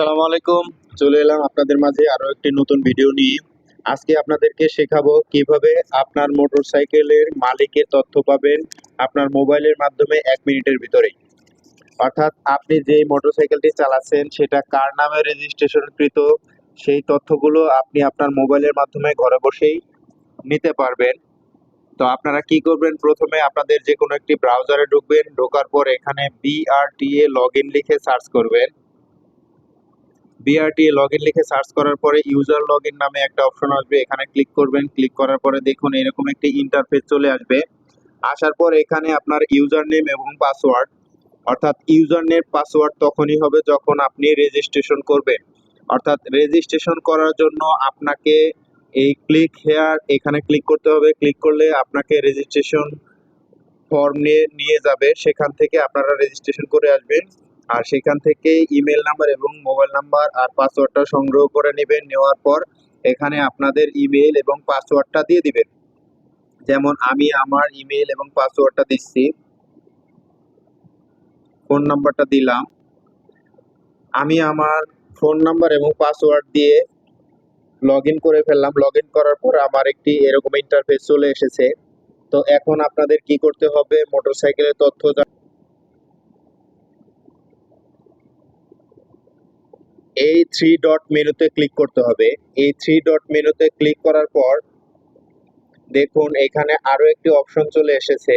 আসসালামু আলাইকুম। চলে এলাম আপনাদের মাঝে আরও একটি নতুন ভিডিও নিয়ে। আজকে আপনাদেরকে শেখাবো কীভাবে আপনার মোটরসাইকেলের মালিকের তথ্য পাবেন আপনার মোবাইলের মাধ্যমে এক মিনিটের ভিতরেই। অর্থাৎ আপনি যে মোটরসাইকেলটি চালাচ্ছেন, সেটা কার নামে রেজিস্ট্রেশনকৃত, সেই তথ্যগুলো আপনি আপনার মোবাইলের মাধ্যমে ঘরে বসেই নিতে পারবেন। তো আপনারা কি করবেন? প্রথমে আপনাদের যে কোনো একটি ব্রাউজারে ঢুকবেন। ঢোকার পর এখানে বিআরটিএ লগ ইন লিখে সার্চ করবেন। বিআরটিএ লগ ইন লিখে সার্চ করার পরে ইউজার লগ ইন নামে একটা অপশন আসবে। এখানে ক্লিক করবেন। ক্লিক করার পরে দেখুন এরকম একটি ইন্টারফেস চলে আসবে। আসার পর এখানে আপনার ইউজার নেম এবং পাসওয়ার্ড অর্থাৎ ইউজার নেম পাসওয়ার্ড তখনই হবে যখন আপনি রেজিস্ট্রেশন করবেন। অর্থাৎ রেজিস্ট্রেশন করার জন্য আপনাকে এই ক্লিক হেয়ার এখানে ক্লিক করতে হবে। ক্লিক করলে আপনাকে রেজিস্ট্রেশন ফর্ম নিয়ে নিয়ে যাবে। সেখান থেকে আপনারা রেজিস্ট্রেশন করে আসবেন। আর সেখান থেকে ইমেল নাম্বার এবং মোবাইল নাম্বার আর পাসওয়ার্ডটা সংগ্রহ করে নেবেন। নেওয়ার পর এখানে আপনাদের ইমেল এবং পাসওয়ার্ডটা দিয়ে দিবেন। যেমন আমি আমার ইমেল এবং পাসওয়ার্ডটা দিচ্ছি। ফোন নাম্বারটা দিলাম। আমি আমার ফোন নাম্বার এবং পাসওয়ার্ড দিয়ে লগ করে ফেললাম। লগ করার পর আমার একটি এরকম ইন্টারফেস চলে এসেছে। তো এখন আপনাদের কি করতে হবে? মোটরসাইকেলের তথ্য এই থ্রি ডট মেনুতে ক্লিক করতে হবে। এই থ্রি ডট মেনুতে ক্লিক করার পর দেখুন, এখানে আরও একটি অপশন চলে এসেছে।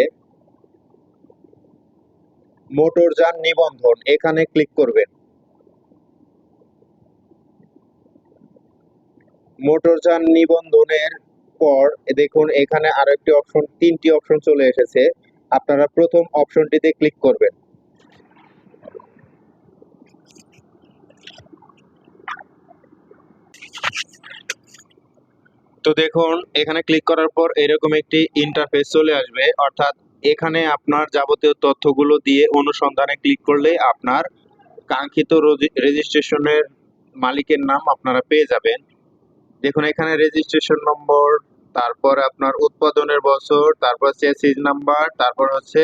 মোটরযান নিবন্ধন, এখানে ক্লিক করবেন। মোটরযান নিবন্ধনের পর দেখুন, এখানে আরও একটি অপশন তিনটি অপশন চলে এসেছে। আপনারা প্রথম অপশনটিতে ক্লিক করবেন। তো দেখুন, এখানে ক্লিক করার পর এরকম একটি ইন্টারফেস চলে আসবে। অর্থাৎ এখানে আপনার যাবতীয় তথ্যগুলো দিয়ে অনুসন্ধানে ক্লিক করলে আপনার কাঙ্ক্ষিত রেজিস্ট্রেশনের মালিকের নাম আপনারা পেয়ে যাবেন। দেখুন, এখানে রেজিস্ট্রেশন নম্বর তারপর আপনার উৎপাদনের বছর, তারপর চেসিস নাম্বার তারপর হচ্ছে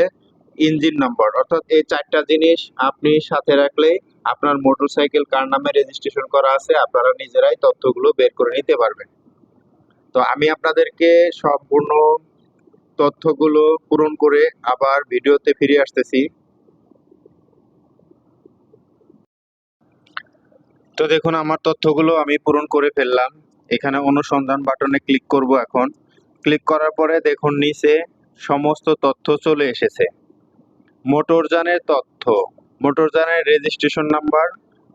ইঞ্জিন নাম্বার অর্থাৎ এই চারটা জিনিস আপনি সাথে রাখলে আপনার মোটরসাইকেল কার নামে রেজিস্ট্রেশন করা আছে, আপনারা নিজেরাই তথ্যগুলো বের করে নিতে পারবেন। তো আমি আপনাদেরকে সম্পূর্ণ তথ্যগুলো পূরণ করে আবার ভিডিওতে ফিরে আসতেছি। তো দেখুন, আমার তথ্যগুলো আমি পূরণ করে ফেললাম। এখানে অনুসন্ধান বাটনে ক্লিক করব এখন। ক্লিক করার পরে দেখুন, নিচে সমস্ত তথ্য চলে এসেছে। মোটরযানের তথ্য। মোটরযানের রেজিস্ট্রেশন নাম্বার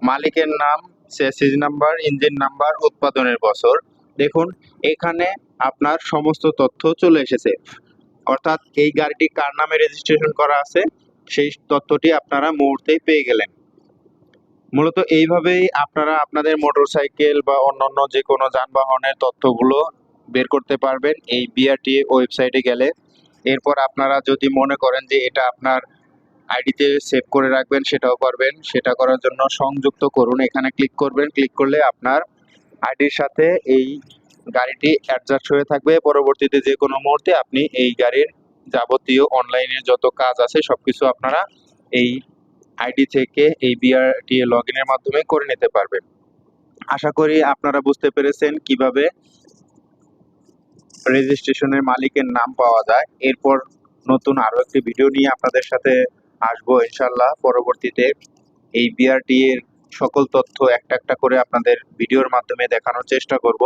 মালিকের নাম চেসিস নাম্বার ইঞ্জিন নাম্বার উৎপাদনের বছর। দেখুন, এখানে আপনার সমস্ত তথ্য চলে এসেছে। অর্থাৎ এই গাড়িটি কার নামে রেজিস্ট্রেশন করা আছে, সেই তথ্যটি আপনারা মুহূর্তেই পেয়ে গেলেন। মূলত এইভাবেই আপনারা আপনাদের মোটরসাইকেল বা অন্যান্য যে কোনো যানবাহনের তথ্যগুলো বের করতে পারবেন এই বিআরটিএ ওয়েবসাইটে গেলে। এরপর আপনারা যদি মনে করেন যে এটা আপনার আইডিতে সেভ করে রাখবেন, সেটাও পারবেন। সেটা করার জন্য সংযুক্ত করুন। এখানে ক্লিক করবেন। ক্লিক করলে আপনার আইডির সাথে এই গাড়িটি অ্যাডজাস্ট হয়ে থাকবে। পরবর্তীতে যে কোনো মুহূর্তে আপনি এই গাড়ির যাবতীয় অনলাইনের যত কাজ আছে সব কিছু আপনারা এই আইডি থেকে এই বিআরটিএ লগ ইনের মাধ্যমে করে নিতে পারবেন। আশা করি আপনারা বুঝতে পেরেছেন কীভাবে রেজিস্ট্রেশনের মালিকের নাম পাওয়া যায়। এরপর নতুন আরও একটি ভিডিও নিয়ে আপনাদের সাথে আসব ইনশাল্লাহ পরবর্তীতে এই বিআরটি এর সকল তথ্য একটা একটা করে আপনাদের ভিডিওর মাধ্যমে দেখানোর চেষ্টা করব।